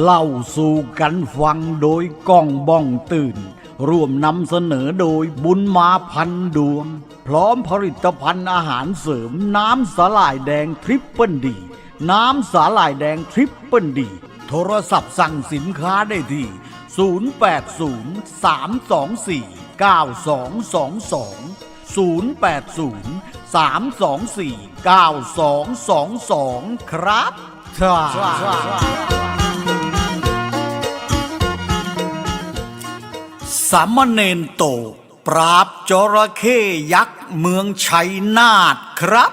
เล่าสู่กันฟังโดยก้องบ้องตื่น ร่วมนำเสนอโดยบุญมาพันดวง พร้อมผลิตภัณฑ์อาหารเสริมน้ำสาหร่ายแดงทริปเปิลดี น้ำสาหร่ายแดงทริปเปิลดี โทรศัพท์สั่งสินค้าได้ที่ 080-324-9222 0803249222 ครับ สามเณรโต ปราบจระเข้ยักษ์เมืองชัยนาทครับ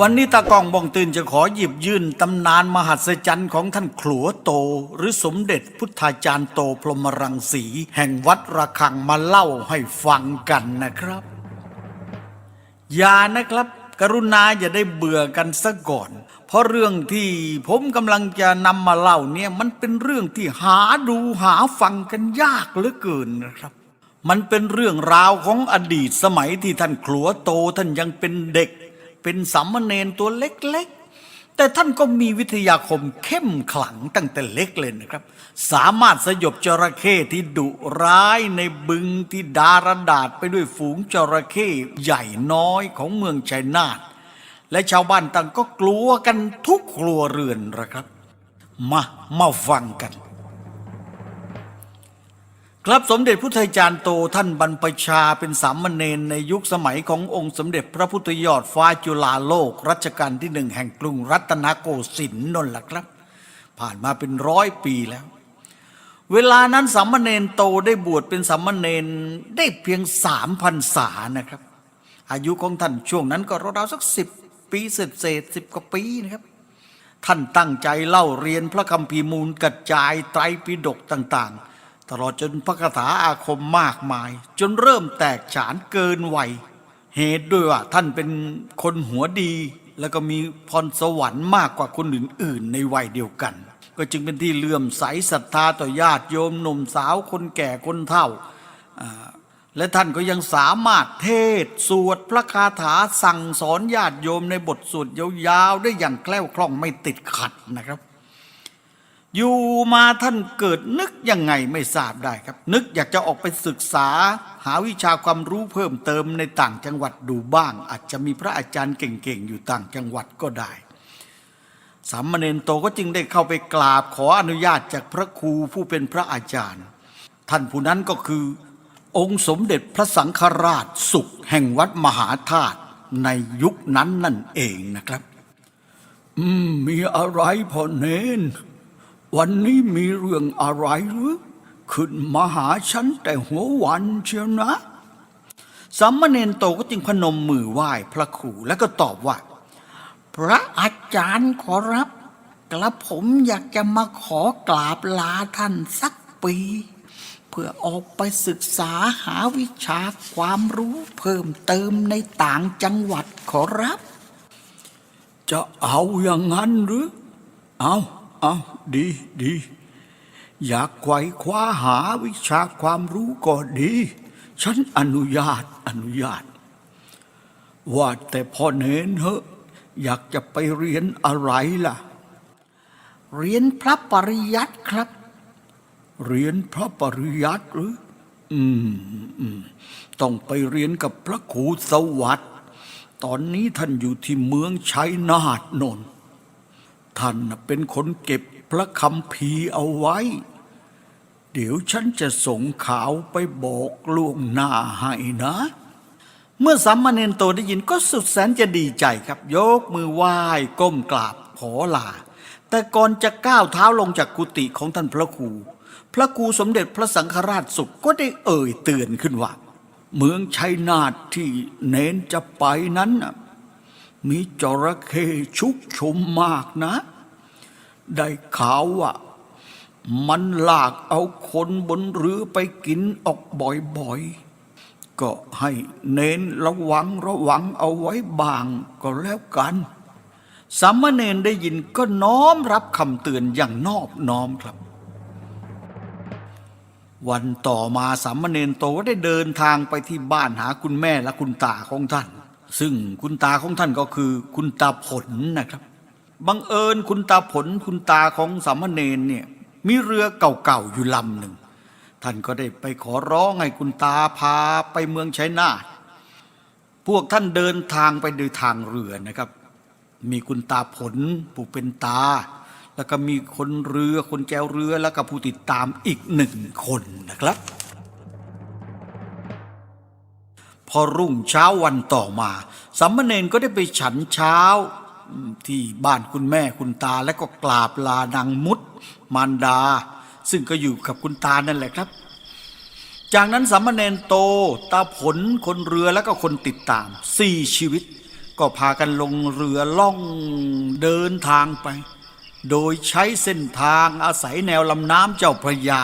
วันนี้ตากองบองตื่นจะขอหยิบยื่นตำนานมหัศจรรย์ของท่านขลัวโต หรือสมเด็จพุทธาจารย์โตพรหมรังสี แห่งวัดระฆังมาเล่าให้ฟังกันนะครับ อย่านะครับ กรุณาอย่าได้เบื่อกันซะก่อน ราะเรื่องที่ผมกำลังจะนำมาเล่าเนี่ยมันเป็นเรื่องที่หาดูหาฟังกันยากเหลือเกินนะครับ มันเป็นเรื่องราวของอดีตสมัยที่ท่านขลัวโตท่านยังเป็นเด็ก เป็นสามเณรตัวเล็กๆ แต่ท่านก็มีวิทยาคมเข้มขลังตั้งแต่เล็กเลยนะครับ สามารถสยบจระเข้ที่ดุร้ายในบึงที่ดารดาษไปด้วยฝูงจระเข้ใหญ่น้อยของเมืองชัยนาท และชาวบ้านต่างก็กลัวกันทุกครัวเรือนนะครับ มามาฟังกัน ครับสมเด็จพุทธจารย์โตท่านบรรพชาเป็นสามเณรในยุคสมัยขององค์สมเด็จพระพุทธยอดฟ้าจุฬาโลกรัชกาลที่หนึ่งแห่งกรุงรัตนโกสินทร์นนแหละครับ ผ่านมาเป็นร้อยปีแล้วเวลานั้นสามเณรโตได้บวชเป็นสามเณรได้เพียงสามพันษานะครับ อายุของท่านช่วงนั้นก็ราวๆสักสิบ ปีเศษเศษสิบกว่าปีนะครับ ท่านตั้งใจเล่าเรียนพระคัมภีร์มูลกระจายไตรปิฎกต่าง ๆ ตลอดจนพระคาถาอาคมมากมาย จนเริ่มแตกฉานเกินวัยเหตุด้วยว่าท่านเป็นคนหัวดี แล้วก็มีพรสวรรค์มากกว่าคนอื่น ๆ ในวัยเดียวกัน ก็จึงเป็นที่เลื่อมใสศรัทธาต่อญาติโยมหนุ่มสาวคนแก่คนเฒ่าอ่า และท่านก็ยังสามารถเทศสวดพระคาถาสั่งสอนญาติโยมในบทสวดยาวๆ ได้อย่างแคล่วคล่องไม่ติดขัดนะครับ อยู่มาท่านเกิดนึกยังไงไม่ทราบได้ครับ นึกอยากจะออกไปศึกษา หาวิชาความรู้เพิ่มเติมในต่างจังหวัดดูบ้าง อาจจะมีพระอาจารย์เก่งๆ อยู่ต่างจังหวัดก็ได้สามเณรโตก็จึงได้เข้าไปกราบขออนุญาตจากพระครูผู้เป็นพระอาจารย์ ท่านผู้นั้นก็คือ องค์สมเด็จพระสังฆราชสุขแห่งวัดมหาธาตุในยุคนั้นนั่นเองนะครับ อืม มีอะไรพ่อเนน วันนี้มีเรื่องอะไรหรือ ขึ้นมาหาฉันแต่หัววันเชียวนะสามเณรโตก็จึงพนมมือไหว้พระครูแล้วก็ตอบว่า พระอาจารย์ขอรับ กระผมอยากจะมาขอกราบลาท่านสักปี พื่อออกไปศึกษาหาวิชาความรู้เพิ่มเติมในต่างจังหวัดขอรับ จะเอาอย่างนั้นหรือ เอาเอาดีดี อยากไขว่คว้าหาวิชาความรู้ก็ดี ฉันอนุญาตอนุญาต ว่าแต่พ่อเนนเหอะอยากจะไปเรียนอะไรล่ะ เรียนพระปริยัติครับ เรียนพระปริยัติหรืออืมอืมต้องไปเรียนกับพระครูสวัสดิ์ตอนนี้ท่านอยู่ที่เมืองชัยนาทนนท์ท่านเป็นคนเก็บพระคำพีเอาไว้ เดี๋ยวฉันจะส่งข่าวไปบอกล่วงหน้าให้นะ เมื่อสามเณรโตได้ยินก็สุดแสนจะดีใจครับ ยกมือไหว้ก้มกราบขอลา แต่ก่อนจะก้าวเท้าลงจากกุฏิของท่านพระครู พระครูสมเด็จพระสังฆราชสุขก็ได้เอ่ยเตือนขึ้นว่า เมืองชัยนาทที่เน้นจะไปนั้น มีจระเข้ชุกชุมมากนะ ได้ข่าวว่ามันลากเอาคนบนเรือไปกินออกบ่อยๆ ก็ให้เน้นระวังระวังเอาไว้บางก็แล้วกันสามเณรได้ยินก็น้อมรับคำเตือนอย่างนอบน้อมครับ วันต่อมาสามเณรโตได้เดินทางไปที่บ้านหาคุณแม่และคุณตาของท่าน ซึ่งคุณตาของท่านก็คือคุณตาผลนะครับบังเอิญคุณตาผลคุณตาของสามเณรเนี่ยมีเรือเก่าๆอยู่ลำหนึ่ง ท่านก็ได้ไปขอร้องให้คุณตาพาไปเมืองชัยนาทพวกท่านเดินทางไปโดยทางเรือนะครับ มีคุณตาผลผู้เป็นตา แล้วก็มีคนเรือคนแจวเรือแล้วก็ผู้ติดตามอีกหนึ่งคนนะครับ พอรุ่งเช้าวันต่อมาสัมมเนนก็ได้ไปฉันเช้าที่บ้านคุณแม่คุณตาและก็กราบลานางมุดมารดา ซึ่งก็อยู่กับคุณตานั่นแหละครับ จากนั้นสัมมเนนโต ตาผลคนเรือแล้วก็คนติดตามสี่ชีวิต ก็พากันลงเรือล่องเดินทางไป โดยใช้เส้นทางอาศัยแนวลำน้ำเจ้าพระยา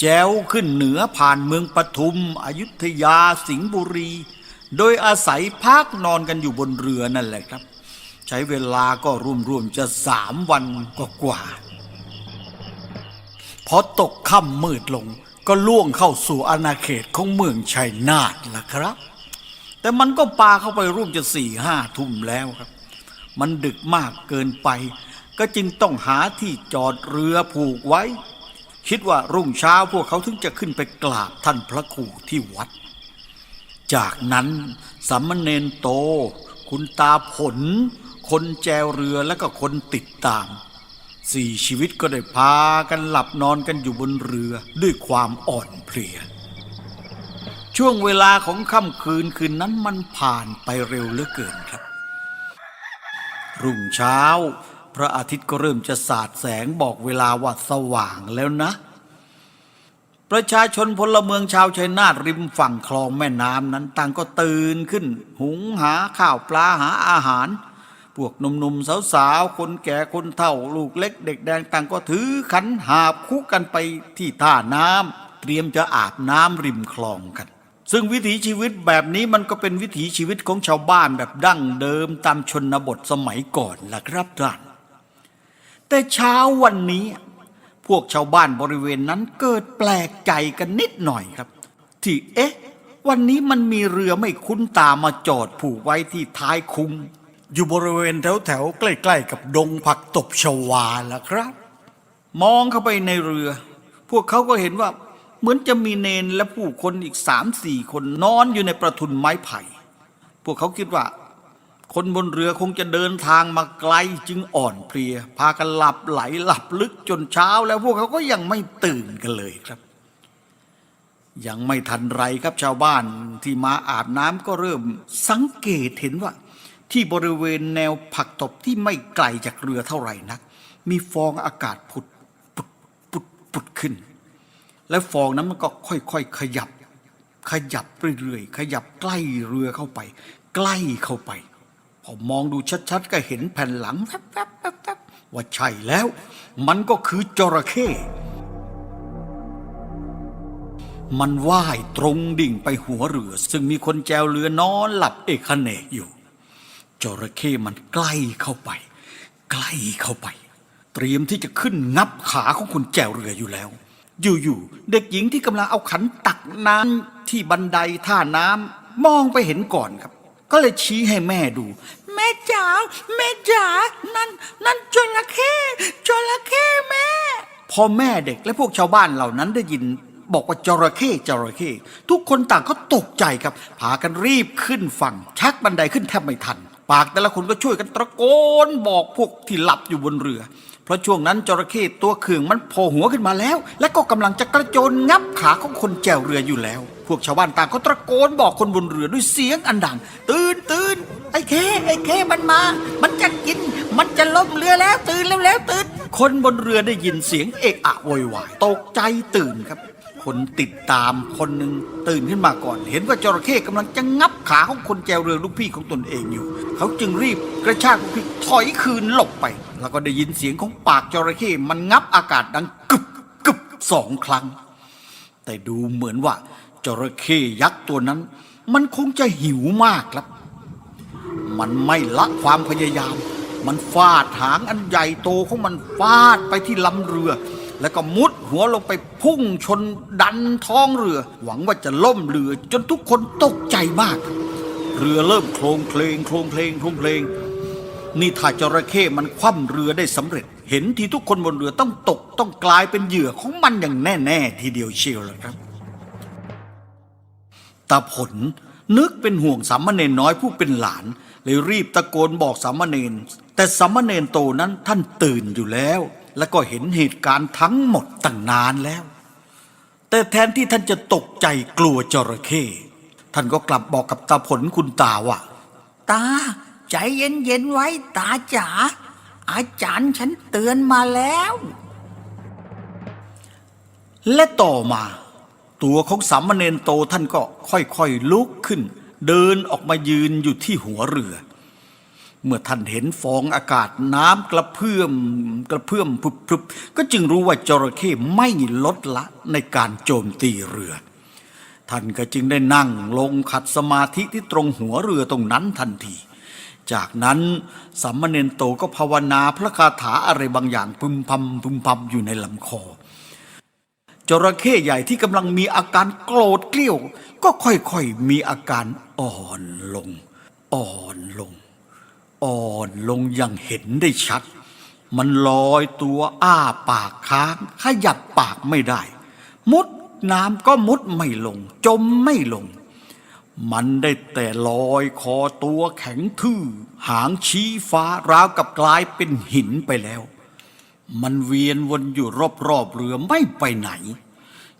แจวขึ้นเหนือผ่านเมืองปทุม อยุธยาสิงห์บุรี โดยอาศัยพักนอนกันอยู่บนเรือนั่นแหละครับ ใช้เวลาก็รวมๆจะสามวันกว่าๆพอตกค่ำมืดลงก็ล่วงเข้าสู่อาณาเขตของเมืองชัยนาทล่ะครับ แต่มันก็ปาเข้าไปร่วมจะสี่ห้าทุ่มแล้วครับ มันดึกมากเกินไป ก็จึงต้องหาที่จอดเรือผูกไว้ คิดว่ารุ่งเช้าพวกเขาถึงจะขึ้นไปกราบท่านพระครูที่วัด จากนั้นสัมมเนนโต คุณตาผล คนแจวเรือและก็คนติดตามสี่ชีวิตก็ได้พากันหลับนอนกันอยู่บนเรือด้วยความอ่อนเพลีย ช่วงเวลาของค่ำคืนคืนนั้นมันผ่านไปเร็วเหลือเกินครับ รุ่งเช้า พระอาทิตย์ก็เริ่มจะสาดแสงบอกเวลาว่าสว่างแล้วนะ ประชาชนพลเมืองชาวชัยนาทริมฝั่งคลองแม่น้ำนั้นต่างก็ตื่นขึ้น หุงหาข้าวปลาหาอาหาร พวกหนุ่มๆสาวๆ คนแก่คนเฒ่าลูกเล็กเด็กแดงต่างก็ถือขันหาบคุกกันไปที่ท่าน้ำเตรียมจะอาบน้ำริมคลองกันซึ่งวิถีชีวิตแบบนี้มันก็เป็นวิถีชีวิตของชาวบ้านแบบดั้งเดิมตามชนบทสมัยก่อนล่ะครับท่าน แต่เช้าวันนี้ พวกชาวบ้านบริเวณนั้นเกิดแปลกใจกันนิดหน่อยครับ ที่เอ๊ะ วันนี้มันมีเรือไม่คุ้นตามาจอดผูกไว้ที่ท้ายคุ้งอยู่บริเวณแถวแถวๆใกล้ๆกับดงผักตบชวาล่ะครับ มองเข้าไปในเรือ พวกเขาก็เห็นว่าเหมือนจะมีเนนและผู้คนอีกสามสี่คนนอนอยู่ในประทุนไม้ไผ่ พวกเขาคิดว่า คนบนเรือคงจะเดินทางมาไกลจึงอ่อนเพลีย พากันหลับไหลหลับลึกจนเช้าแล้วพวกเขาก็ยังไม่ตื่นกันเลยครับ ยังไม่ทันไรครับชาวบ้านที่มาอาบน้ำก็เริ่มสังเกตเห็นว่า ที่บริเวณแนวผักตบที่ไม่ไกลจากเรือเท่าไหร่นัก มีฟองอากาศผุดปุดปุดปุดขึ้น และฟองนั้นมันก็ค่อยๆขยับ ขยับเรื่อยๆขยับใกล้เรือเข้าไป ใกล้เข้าไป พอมองดูชัดๆ ก็เห็นแผ่นหลังแวบๆๆๆว่าใช่แล้ว มันก็คือจระเข้มันว่ายตรงดิ่งไปหัวเรือ ซึ่งมีคนแจวเรือนอนหลับเอกเนกอยู่ จระเข้มันใกล้เข้าไป ใกล้เข้าไป เตรียมที่จะขึ้นงับขาของคนแจวเรืออยู่แล้ว อยู่ๆเด็กหญิงที่กำลังเอาขันตักน้ำที่บันไดท่าน้ำมองไปเห็นก่อนครับ ก็เลยชี้ให้แม่ดู แม่จ๋าแม่จ๋านั่นนั่นจระเข้จระเข้แม่ พอแม่เด็กและพวกชาวบ้านเหล่านั้นได้ยินบอกว่าจระเข้จระเข้ทุกคนต่างก็ตกใจครับ พากันรีบขึ้นฝั่ง ชักบันไดขึ้นแทบไม่ทัน ปากแต่ละคนก็ช่วยกันตะโกนบอกพวกที่หลับอยู่บนเรือ เพราะช่วงนั้นจระเข้ตัวเขื่องมันโผล่หัวขึ้นมาแล้ว และก็กำลังจะกระโจนงับขาของคนแจวเรืออยู่แล้ว พวกชาวบ้านต่างก็ตะโกนบอกคนบนเรือด้วยเสียงอันดัง ตื่นตื่นไอ้เข้ไอ้เข้มันมา มันจะกิน มันจะล้มเรือแล้วตื่นแล้วแล้วตื่นคนบนเรือได้ยินเสียงเอะอะโวยวายตกใจตื่นครับ คนติดตามคนหนึ่งตื่นขึ้นมาก่อน เห็นว่าจระเข้กำลังจะงับขาของคนแจวเรือลูกพี่ของตนเองอยู่ เขาจึงรีบกระชากลูกพี่ถอยคืนหลบไป แล้วก็ได้ยินเสียงของปากจระเข้มันงับอากาศดังกึบกึบสองครั้ง แต่ดูเหมือนว่าจระเข้ยักษ์ตัวนั้น มันคงจะหิวมากครับ มันไม่ละความพยายาม มันฟาดหางอันใหญ่โตของมันฟาดไปที่ลำเรือ แล้วก็มุดหัวลงไปพุ่งชนดันท้องเรือ หวังว่าจะล่มเรือจนทุกคนตกใจมาก เรือเริ่มโคลงเพลงโคลงเพลงโคลงเพลง นี่ถ้าจระเข้มันคว่ำเรือได้สำเร็จ เห็นทีทุกคนบนเรือต้องตกต้องกลายเป็นเหยื่อของมันอย่างแน่ ๆ ทีเดียวเชียวเลยครับตาผลนึกเป็นห่วงสามเณรน้อยผู้เป็นหลาน เลยรีบตะโกนบอกสามเณรแต่สามเณรโตนั้นท่านตื่นอยู่แล้ว และก็เห็นเหตุการณ์ทั้งหมดตั้งนานแล้ว แต่แทนที่ท่านจะตกใจกลัวจระเข้ท่านก็กลับบอกกับตาผลคุณตาว่าตา ใจเย็นๆไว้ตาจ๋าอาจารย์ฉันเตือนมาแล้ว และต่อมา ตัวของสามเณรโตท่านก็ค่อยๆลุกขึ้น เดินออกมายืนอยู่ที่หัวเรือ เมื่อท่านเห็นฟองอากาศน้ำกระเพื่อมกระเพื่อมพรึบๆก็จึงรู้ว่าจระเข้ไม่ลดละในการโจมตีเรือ ท่านก็จึงได้นั่งลงขัดสมาธิที่ตรงหัวเรือตรงนั้นทันที จากนั้นสามมเณรโตก็ภาวนาพระคาถาอะไรบางอย่างพึมพำพึมพำอยู่ในลำคอ จระเข้ใหญ่ที่กำลังมีอาการโกรธเกลี้ยว ก็ค่อยๆมีอาการอ่อนลง อ่อนลง อ่อนลงอย่างเห็นได้ชัด มันลอยตัวอ้าปากค้างขยับปากไม่ได้ มุดน้ำก็มุดไม่ลง จมไม่ลง มันได้แต่ลอยคอตัวแข็งทื่อ หางชี้ฟ้าราวกับกลายเป็นหินไปแล้ว มันเวียนวนอยู่รอบๆเรือไม่ไปไหน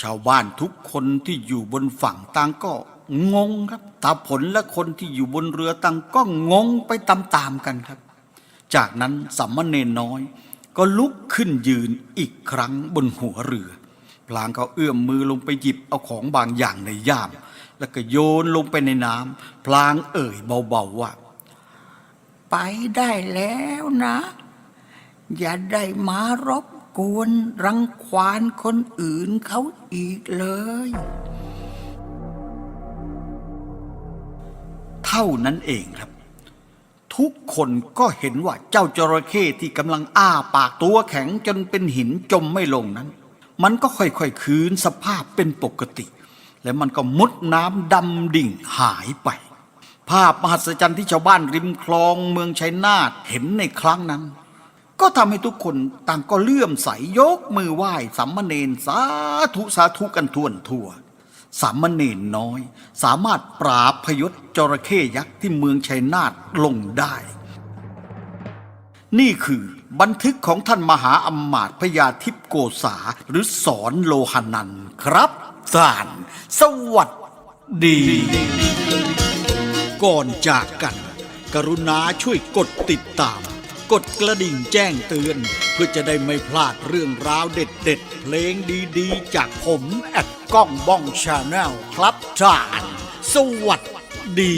ชาวบ้านทุกคนที่อยู่บนฝั่งต่างก็งงครับ ตาผลและคนที่อยู่บนเรือต่างก็งงไปตามๆกันครับ จากนั้นสัมมเนน้อย ก็ลุกขึ้นยืนอีกครั้งบนหัวเรือ พลางก็เอื้อมมือลงไปหยิบเอาของบางอย่างในย่าม แล้วก็โยนลงไปในน้ำพลางเอ่ยเบาๆว่า ไปได้แล้วนะ อย่าได้มารบกวนรังควานคนอื่นเขาอีกเลย เท่านั้นเองครับ ทุกคนก็เห็นว่าเจ้าจระเข้ที่กำลังอ้าปากตัวแข็งจนเป็นหินจมไม่ลงนั้น มันก็ค่อยๆคืนสภาพเป็นปกติ และมันก็มุดน้ำดำดิ่งหายไป ภาพมหัศจรรย์ที่ชาวบ้านริมคลองเมืองชัยนาทเห็นในครั้งนั้น ก็ทำให้ทุกคนต่างก็เลื่อมใสยกมือไหว้สัมมเนนสาธุสาธุกันทั่วทั่วสามเณรน้อย สามารถปราบพยศจระเข้ยักษ์ที่เมืองชัยนาทลงได้ นี่คือ บันทึกของท่านมหาอำมาตพญาทิพโกษาหรือสอนโลหนันครับท่านสวัสดี ก่อนจากกัน กรุณาช่วยกดติดตาม กดกระดิ่งแจ้งเตือน เพื่อจะได้ไม่พลาดเรื่องราวเด็ดๆ เพลงดีๆ จากผมแอดก้องบ้องชาแนลครับท่าน สวัสดี